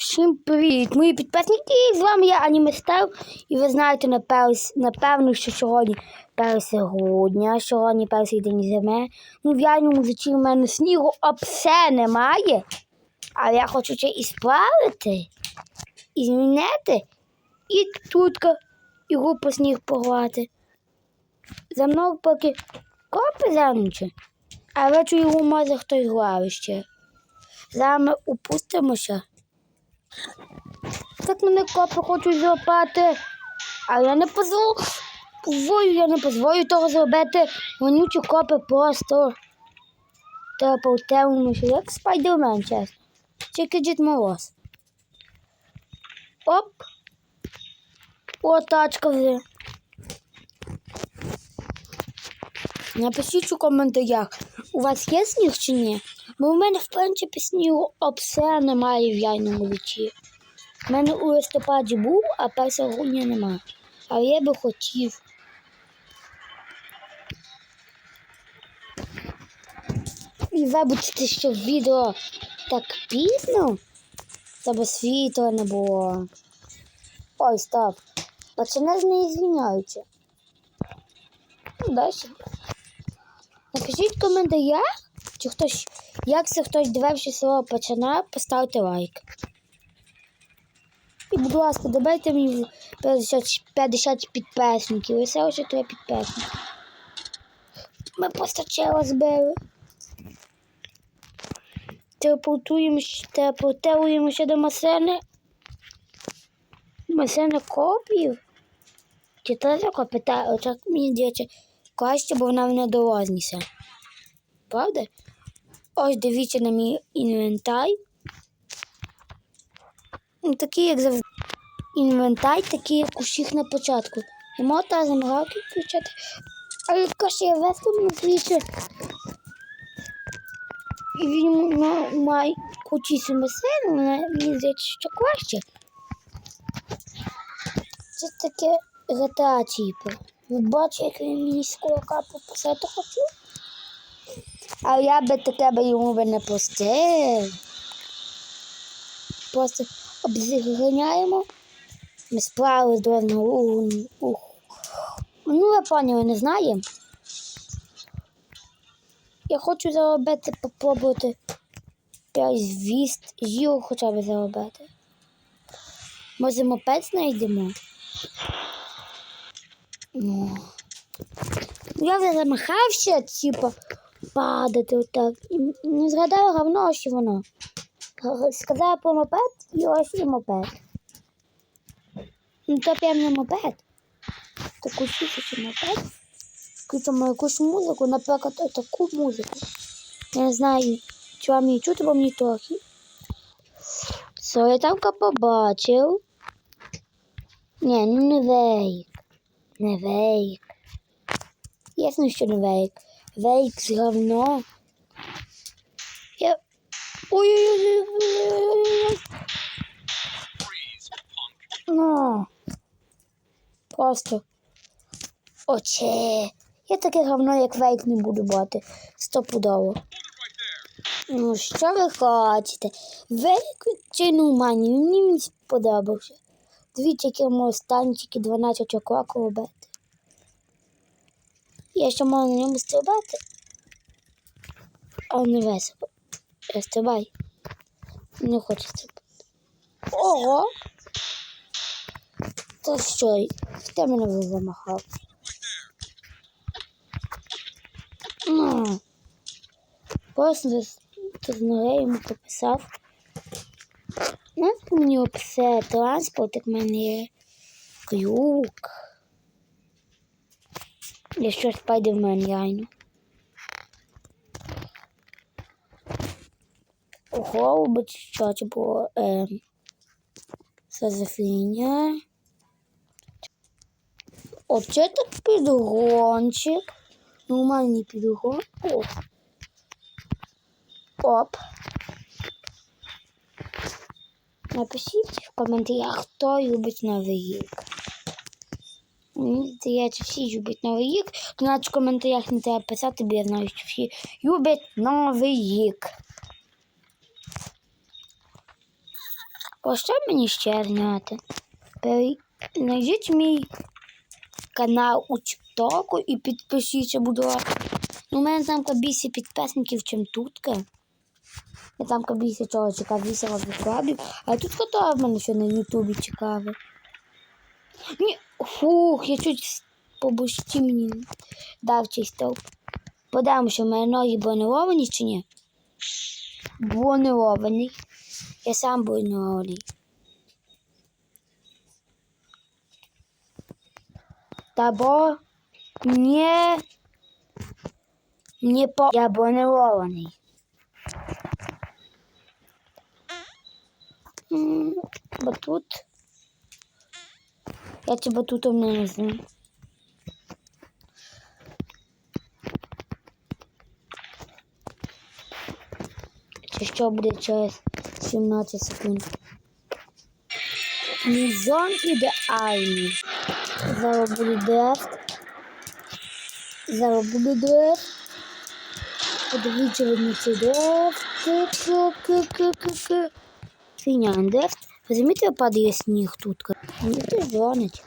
Всім привіт, мої підписники! З вами я Аніместер. І ви знаєте, напевно, що сьогодні 1 грудня, сьогодні перший день зими. Ну, в яйному житті в мене снігу обсе немає. Але я хочу це і справити, і змінити, і тутка його по сніг погладити. За мною поки копи замче, але чую, його може хтось глави ще. Зараз упустимося. Так мене копи хочуть злопати, а я не позволю, я не позволю того зробити. Вонючі копи просто телепортуємося, як спайдермен, чесно. Тільки Дід Мороз. Оп. О, тачка вже. Напишіть у коментарях, у вас є сніг чи ні? Бо в мене, в принципі, снігу обсе немає в яйному лічі. У мене у листопаді був, а 1 грудня немає. Але я би хотів. І вибачте, що відео так пізно, бо світла не було. Ой, стоп. Пацани з неї звіняються. Ну, далі. Напишіть в коментарях, чи хтось, як це хтось дивився свого пацана, поставте лайк. І, будь ласка, додайте мені 50, 50 підписників. І все ще три підписники. Ми просто чело збили. Телепортуємося, телепортуємося до масени. Масени копів. Чи то таке питаю, так мені діяче краще, бо вона мене дорозніся. Правда? Ось дивіться на мій інвентар. Ну, Такий, як завжди. Інвентар, такий, як у всіх на початку. І можна замигалки включати. Але краще я вести на свічі. І він ма- має кучі самосину, мені здається, що краще. Це таке GTA, типу. Ви бачите, як він мені з кулака пописати хотів? А я би таке би йому би не пустив. Просто обзганяємо. Ми справились до одного. Ух. Ну, ви поняли, не знаємо. Я хочу заробити, попробувати 5 звіст, зіл хоча б заробити. Може мопед знайдемо? Ну. Я вже замахався, типу, падати отак. І не згадала говно, що воно. Сказала про мопед і ось і мопед. Ну то певно мопед. Таку тисячу мопед. Включимо якусь музику, наприклад, таку музику. Я не знаю, чи вам її чути, бо мені трохи. Що я там побачив? Ні, ну не вейк. Не вейк. Ясно, що не вейк. Вейк з говно. Я... Ой-ой-ой. Ну. Просто. Оче. Я таке говно, як вейк, не буду брати. Стопудово. Ну, що ви хочете? Вейк чи ну мані? Мені він сподобався. Дивіться, які мої станчики 12 окроку робити. Я ще можу на ньому стрибати. А не весело. Я стрибай. Не хочу стрибати. Ого! Та що? Хто мене вже замахав? Ну. Просто з ноги йому пописав. Ну, мені все транспорт, як в мене є крюк. Я щось спайдермен реально. Ого, бачу, що це було. Е, це за фігня. Оце так підгончик. Нормальний підгон. О. Оп. Напишіть в коментарях, хто любить Новий рік. Мені здається, всі люблять Новий рік. То навіть в коментарях не треба писати, бо я знаю, що всі люблять Новий рік. О, що мені ще зняти? Перей- Знайдіть мій канал у Тіктоку і підпишіться, будь ласка. Ну, у мене там більше підписників, чим тутка. Я там більше чого чекав, вісила викладів. А тут хто в мене ще на Ютубі цікавий. Ні, фух, я чуть по бушті мені дав цей стовп. Подивимося, мене ноги бронировані чи ні? Бронирований. Я сам бронирований. Та бо не, не по... Я бронирований. М, Батут. Я тебе батутом не назву. Чи що буде через 17 секунд? Музон ідеальний. Зараз буде дефт. Зараз буде дефт. Подивіться ви на цей. Ки-ки-ки-ки-ки. Фіня. Ви замітили, падає сніг тут? Мені хтось.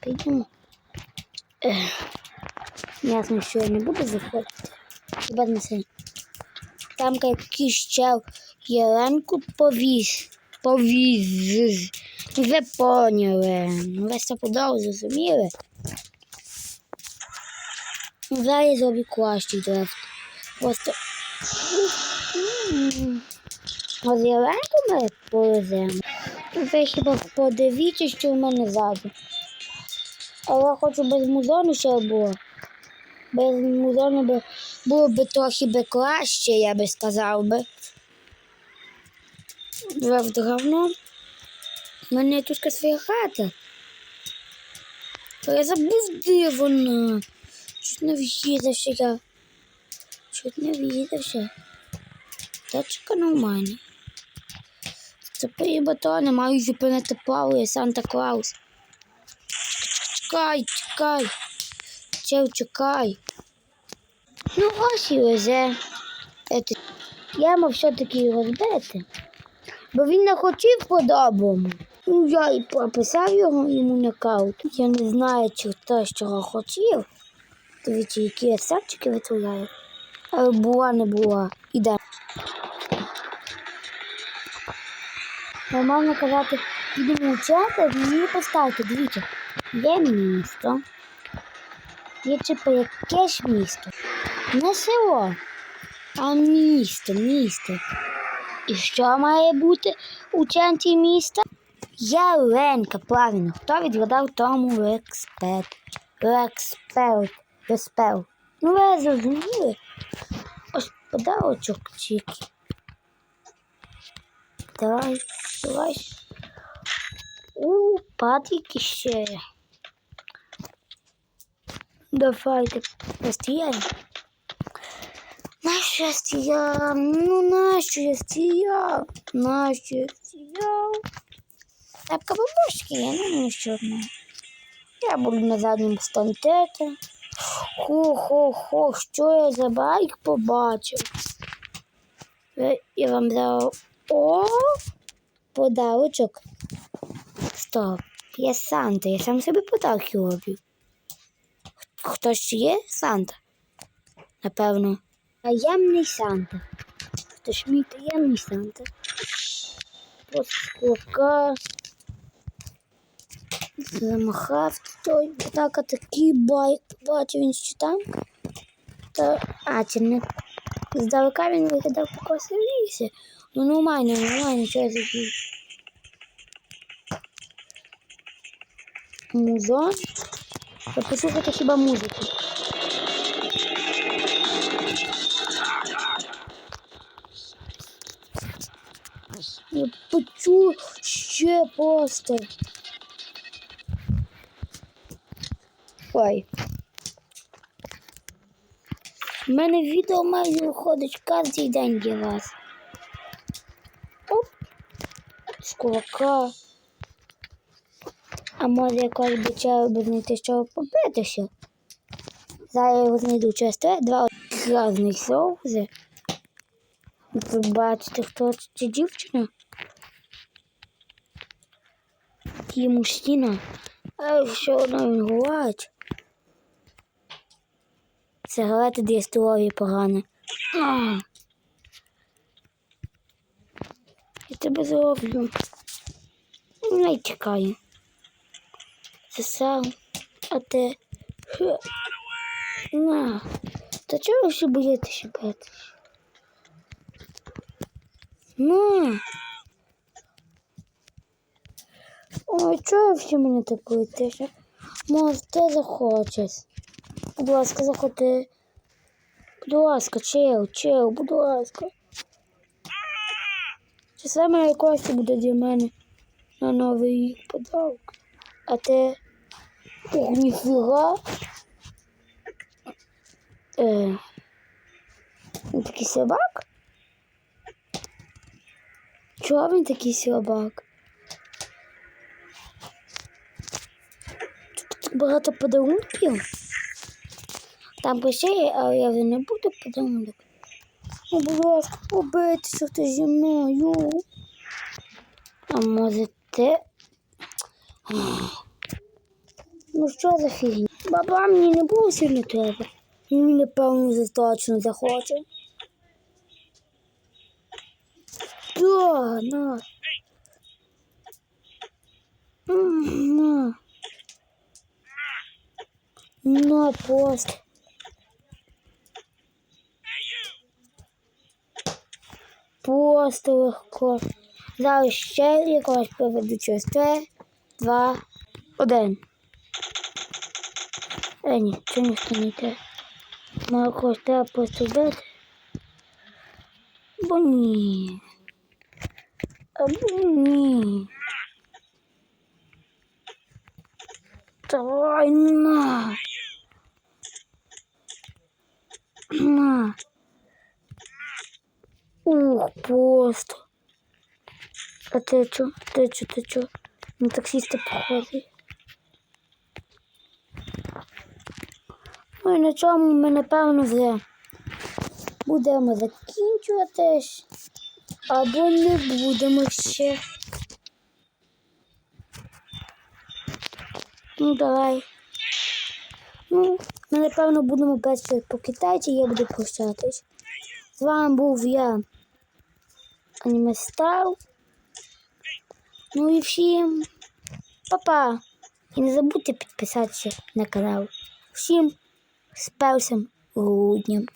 Підемо. Ясно, що я не буду заходити. Хіба не це. Там якийсь чел Єленку повіз. Повіз. Ну, Ви поняли. Ну, Ви стопудово зрозуміли. Ну, Зараз зроблю кращий дефт. Просто. З Єленку ми повеземо. Ви хіба подивіться, що в мене ззаду. Але я хочу без музону ще було. Без музону би було б трохи би краще, я би сказав би. Правда, говно. У мене тут своя хата. Та я забув, де вона. Чуть не в'їдався я. Чуть не в'їдався. Тачка нормальна. Тепер батони маю зупинити і Санта Клаус. Чекай, чекай. Чел, чекай. Ну ось і везе. Ете, Я мав все-таки його збити. Бо він не хотів по-доброму. Ну, я і прописав його йому нокаут. Я не знаю, чи хтось чого хотів. Дивіться, які я серчики витворяю. Але була, не була. Іде. Нормально казати, підемо вчати, мені поставити, дивіться. Є місто. Є типу якесь місто. Не село, а місто, місто. І що має бути у центрі міста? Яленка, правильно. Хто відгадав тому респект? Респект. Респект. Ну, ви зрозуміли? Ось подарочок тільки. Давай, давай. У, патрики ще. Давайте постріляємо. Нащо я? Ну нащо я? Нащо я? Так, бабушки, я не маю що одного. Я буду на задньому стантеті. Хо-хо-хо, що я за байк побачив? Я- вам дав о подарочок. Стоп, я Санта, я сам собі подарки роблю. Хтось ще є Санта? Напевно. Таємний Санта. Хтось мій таємний Санта. Поскока. Замахав той. Так, а такий байк. Бачив він що там. Та, а, чи не здалека він виглядав покрасивіше. Ну нормально, нормально, що я такий. Музон. Та послухайте хіба музику. Я почув ще постер. Ой. У мене відео майже виходить кожен день для вас. З кулака. А може якось би чаю би знайти, що побитися. Зараз я його знайду через те, два різних соуси. Ви бачите, хто це дівчина? йому стіна. А все одно він говорить. Сигарети здоров'я погане. А. Я тебе зроблю. Не тікаю. Засав, а ти. Хе. На. Та чого ви всі боїтеся бити? На. Ой, чого ви всі мене так боїтеся? Може, ти захочеш. Будь ласка, заходи. Будь ласка, чел, чел, будь ласка. Чи саме якось буде для мене на новий рік подарок? А Ох, ніфіга. Е, він такий собак? Чого він такий собак? Тут багато подарунків. Там пише, але я вже не буду подарунок. Ну, будь ласка, побитися ти зі мною. А може ти? Ну що за фігня? Баба мені не було сильно треба. Мені напевно вже точно захоче. Да, на. На. На пост. Легко. Зараз ще якогось поведу через три, два, один. Е, ні, це не йде. Маю когось треба просто вбити. Бо ні. Або ні. Давай на. На. Ух, просто. А ти чо? Ти чо, ти чо? На таксиста похожий. Ну і на цьому ми, напевно, вже будемо закінчуватись. Або не будемо ще. Ну, давай. Ну, ми, напевно, будемо бачити по китайці, я буду прощатись. З вами був я, Аніме Стар. Ну і всім па-па. І не забудьте підписатися на канал. Всім з першим груднем.